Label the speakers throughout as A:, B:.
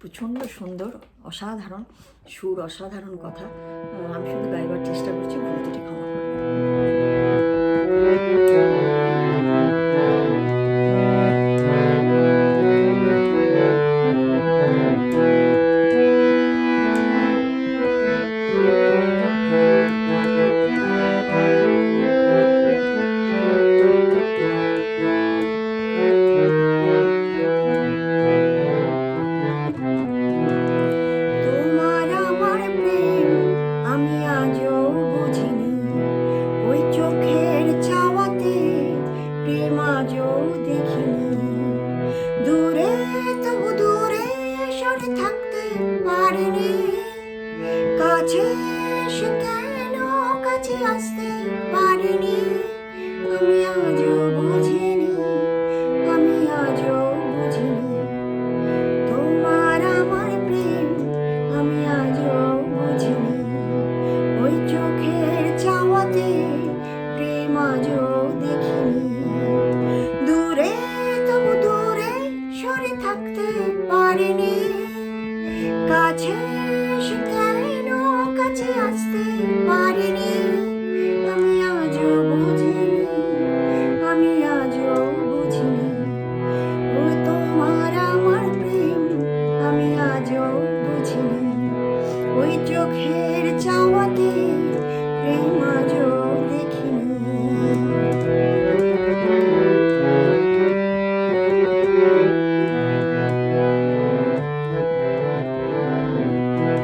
A: প্রচণ্ড সুন্দর অসাধারণ সুর অসাধারণ কথা। আমি শুধু গাইবার চেষ্টা করছি ভুলতে ক্ষমা করবেন। ました。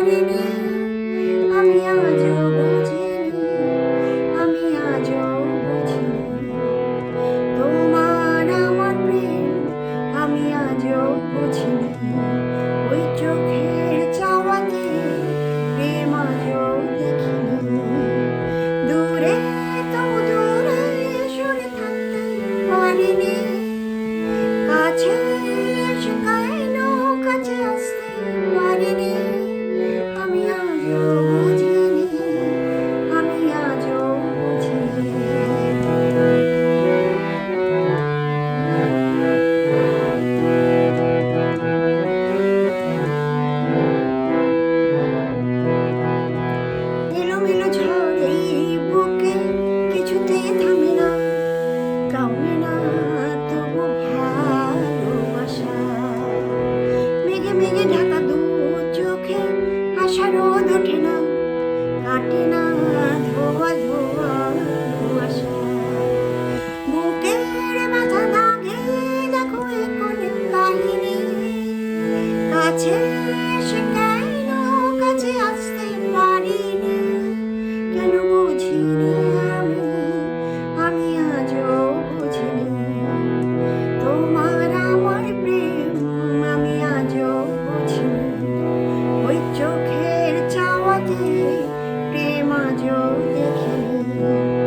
A: Аллилуйя. প্রেম আজ দেখি